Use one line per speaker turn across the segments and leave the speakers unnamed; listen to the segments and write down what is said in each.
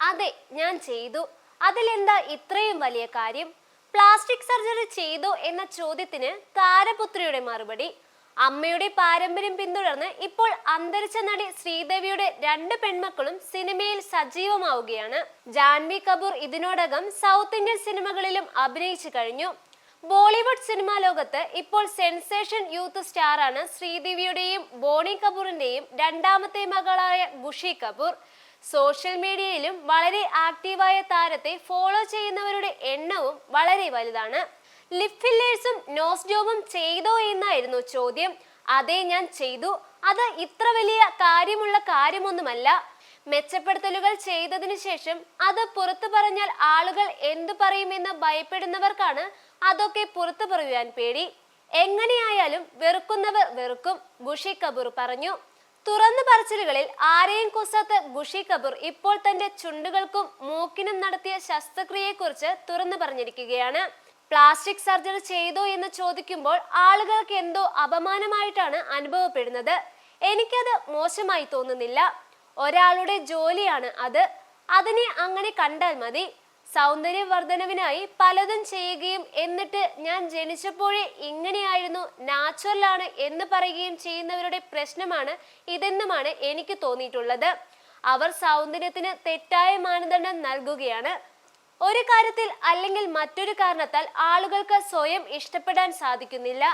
അതെ ഞാൻ ചെയ്തു. അതിലെന്താ ഇത്രയും വലിയ കാര്യം? പ്ലാസ്റ്റിക് സർജറി ചെയ്തു എന്ന ചോദ്യത്തിന് താരപുത്രിയുടെ മറുപടി. അമ്മയുടെ പാരമ്പര്യം പിന്തുടർന്ന് ഇപ്പോൾ അന്തരിച്ച നടി ശ്രീദേവിയുടെ രണ്ട് പെൺമക്കളും സിനിമയിൽ സജീവമാവുകയാണ്. ജാൻവി കപൂർ ഇതിനോടകം സൗത്ത് ഇന്ത്യൻ സിനിമകളിലും അഭിനയിച്ചു കഴിഞ്ഞു. ബോളിവുഡ് സിനിമാ ലോകത്ത് ഇപ്പോൾ സെൻസേഷൻ യൂത്ത് സ്റ്റാറാണ് ശ്രീദേവിയുടെയും ബോണി കപൂറിന്റെയും രണ്ടാമത്തെ മകളായ ഖുഷി കപൂർ. സോഷ്യൽ മീഡിയയിലും വളരെ ആക്റ്റീവായ താരത്തെ ഫോളോ ചെയ്യുന്നവരുടെ എണ്ണവും വളരെ വലുതാണ്. ലിപ് ഫില്ലേഴ്സും നോസ് ജോബും ചെയ്തോ എന്നായിരുന്നു ചോദ്യം. അതേ ഞാൻ ചെയ്തു. അത് ഇത്ര വലിയ കാര്യമുള്ള കാര്യമൊന്നുമല്ല. മെച്ചപ്പെടുത്തലുകൾ ചെയ്തതിനു ശേഷം അത് പുറത്തു പറഞ്ഞാൽ ആളുകൾ എന്തു പറയുമെന്ന് ഭയപ്പെടുന്നവർക്കാണ് അതൊക്കെ പുറത്തു പറയുവാൻ പേടി. എങ്ങനെയായാലും വെറുക്കുന്നവർ വെറുക്കും ഖുഷി കപൂർ പറഞ്ഞു. തുറന്നു പറച്ചിലുകളിൽ ആരെയും കൊസാത്ത ഖുഷി കപൂർ ഇപ്പോൾ തന്റെ ചുണ്ടുകൾക്കും മൂക്കിനും നടത്തിയ ശസ്ത്രക്രിയയെക്കുറിച്ച് തുറന്നു പറഞ്ഞിരിക്കുകയാണ്. പ്ലാസ്റ്റിക് സർജറി ചെയ്തോ എന്ന് ചോദിക്കുമ്പോൾ ആളുകൾക്ക് എന്തോ അപമാനമായിട്ടാണ് അനുഭവപ്പെടുന്നത്. എനിക്കത് മോശമായി തോന്നുന്നില്ല. ഒരാളുടെ ജോലിയാണ് അത്. അതിനെ അങ്ങനെ കണ്ടാൽ മതി. സൗന്ദര്യവർദ്ധനവിനായി പലതും ചെയ്യുകയും എന്നിട്ട് ഞാൻ ജനിച്ചപ്പോഴേ ഇങ്ങനെയായിരുന്നു നാച്ചുറലാണ് എന്ന് പറയുകയും ചെയ്യുന്നവരുടെ പ്രശ്നമാണ് ഇതെന്നുമാണ് എനിക്ക് തോന്നിയിട്ടുള്ളത്. അവർ സൗന്ദര്യത്തിന് തെറ്റായ മാനദണ്ഡം നൽകുകയാണ്. ഒരു കാര്യത്തിൽ അല്ലെങ്കിൽ മറ്റൊരു കാരണത്താൽ ആളുകൾക്ക് സ്വയം ഇഷ്ടപ്പെടാൻ സാധിക്കുന്നില്ല.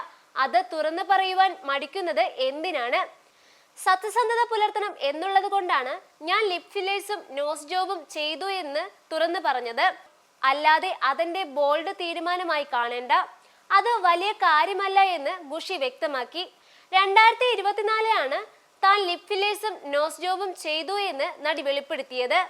അത് തുറന്നു പറയുവാൻ മടിക്കുന്നത് എന്തിനാണ്? സത്യസന്ധത പുലർത്തണം എന്നുള്ളത് കൊണ്ടാണ് ഞാൻ ലിപ് ഫില്ലേഴ്സും നോസ് ജോബും ചെയ്തു എന്ന് തുറന്നു പറഞ്ഞത്. അല്ലാതെ അതെന്റെ ബോൾഡ് തീരുമാനമായി കാണേണ്ട അത് വലിയ കാര്യമല്ല എന്ന് ബുഷി വ്യക്തമാക്കി. രണ്ടായിരത്തി ഇരുപത്തിനാലിലാണ് താൻ ലിപ് ഫില്ലേഴ്സും നോസ് ജോബും ചെയ്തു എന്ന് നടി വെളിപ്പെടുത്തിയത്.